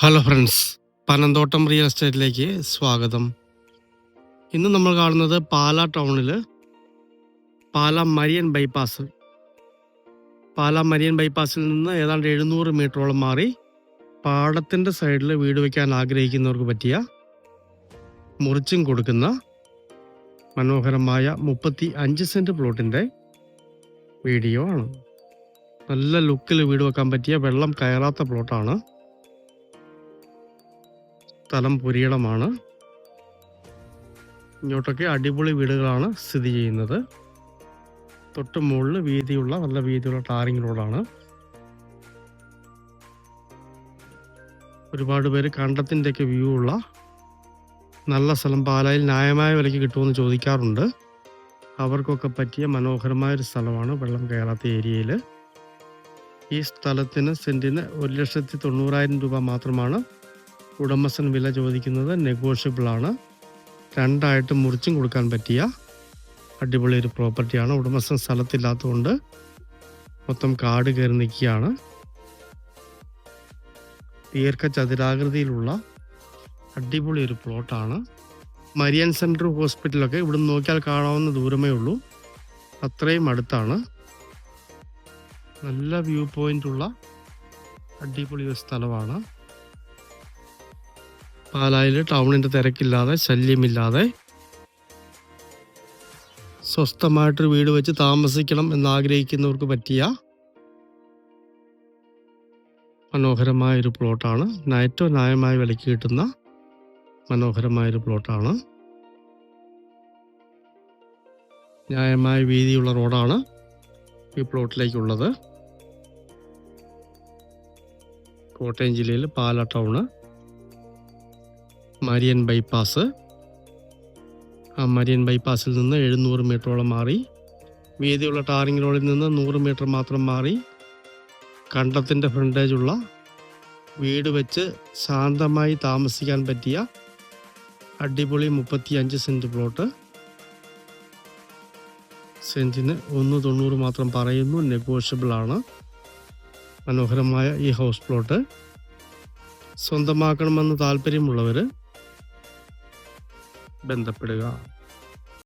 Hello friends Panamthottam real എസ്റ്റേറ്റിലേക്ക് സ്വാഗതം. ഇന്ന് നമ്മൾ കാണുന്നത് പാല ടൗണിൽ Pala Marian bypass Pala Marian ബൈപ്പാസിൽ നിന്ന് ഏതാണ്ട് എഴുന്നൂറ് മീറ്ററോളം മാറി പാടത്തിന്റെ സൈഡിൽ വീട് വയ്ക്കാൻ ആഗ്രഹിക്കുന്നവർക്ക് പറ്റിയ മുറിച്ചും കൊടുക്കുന്ന മനോഹരമായ മുപ്പത്തി അഞ്ച് സെന്റ് പ്ലോട്ടിന്റെ വീഡിയോ ആണ്. നല്ല ലുക്കിൽ വീട് വെക്കാൻ പറ്റിയ വെള്ളം കയറാത്ത പ്ലോട്ടാണ് സ്ഥലം പുരിയിടമാണ്. ഇങ്ങോട്ടൊക്കെ അടിപൊളി വീടുകളാണ് സ്ഥിതി ചെയ്യുന്നത്. തൊട്ട് മുകളിൽ വീതിയുള്ള നല്ല വീതിയുള്ള ടാറിംഗ് റോഡാണ്. ഒരുപാട് പേര് കണ്ടത്തിന്റെയൊക്കെ വ്യൂ ഉള്ള നല്ല സ്ഥലം. പാലായിൽ ന്യായമായ വിലയ്ക്ക് കിട്ടുമെന്ന് ചോദിക്കാറുണ്ട്. അവർക്കൊക്കെ പറ്റിയ മനോഹരമായ ഒരു സ്ഥലമാണ് വെള്ളം കയറാത്ത ഏരിയയിൽ ഈ സ്ഥലത്തിന് സെന്റിന് ഒരു ലക്ഷത്തി തൊണ്ണൂറായിരം രൂപ മാത്രമാണ് ഉടമസ്ഥൻ വില ചോദിക്കുന്നത് നെഗോഷ്യബിൾ ആണ്. രണ്ടായിട്ട് മുറിച്ചും കൊടുക്കാൻ പറ്റിയ അടിപൊളി ഒരു പ്രോപ്പർട്ടിയാണ് ഉടമസ്ഥൻ സ്ഥലത്തില്ലാത്തതുകൊണ്ട് മൊത്തം കാട് കയറി നിൽക്കുകയാണ്. ദീർഘ ചതുരാകൃതിയിലുള്ള അടിപൊളി ഒരു പ്ലോട്ടാണ് മരിയൻ സെന്റർ ഹോസ്പിറ്റലൊക്കെ ഇവിടുന്ന് നോക്കിയാൽ കാണാവുന്ന ദൂരമേ ഉള്ളൂ. അത്രയും അടുത്താണ്. നല്ല വ്യൂ പോയിന്റ് ഉള്ള അടിപൊളി ഒരു സ്ഥലമാണ്. പാലായിൽ ടൗണിന്റെ തിരക്കില്ലാതെ ശല്യമില്ലാതെ സ്വസ്ഥമായിട്ടൊരു വീട് വെച്ച് താമസിക്കണം എന്നാഗ്രഹിക്കുന്നവർക്ക് പറ്റിയ മനോഹരമായ ഒരു പ്ലോട്ടാണ്. ഏറ്റവും ന്യായമായി വിലക്ക് കിട്ടുന്ന മനോഹരമായൊരു പ്ലോട്ടാണ്. ന്യായമായ വീതിയുള്ള റോഡാണ് ഈ പ്ലോട്ടിലേക്കുള്ളത്. കോട്ടയം ജില്ലയിൽ പാല ടൗണ്. മരിയൻ ബൈപ്പാസ് ആ മരിയൻ ബൈപ്പാസിൽ നിന്ന് എഴുന്നൂറ് മീറ്ററോളം മാറി. വീതിയുള്ള ടാറിംഗ് റോഡിൽ നിന്ന് നൂറ് മീറ്റർ മാത്രം മാറി. കണ്ടത്തിന്റെ ഫ്രണ്ടേജുള്ള വീട് വെച്ച് ശാന്തമായി താമസിക്കാൻ പറ്റിയ അടിപൊളി മുപ്പത്തി അഞ്ച് സെന്റ് പ്ലോട്ട് സെന്റിന് ഒന്ന് തൊണ്ണൂറ് മാത്രം പറയുന്നു നെഗോഷ്യബിൾ ആണ്. മനോഹരമായ ഈ ഹൗസ് പ്ലോട്ട് സ്വന്തമാക്കണമെന്ന് താല്പര്യമുള്ളവർ ബന്ധപ്പെടുക.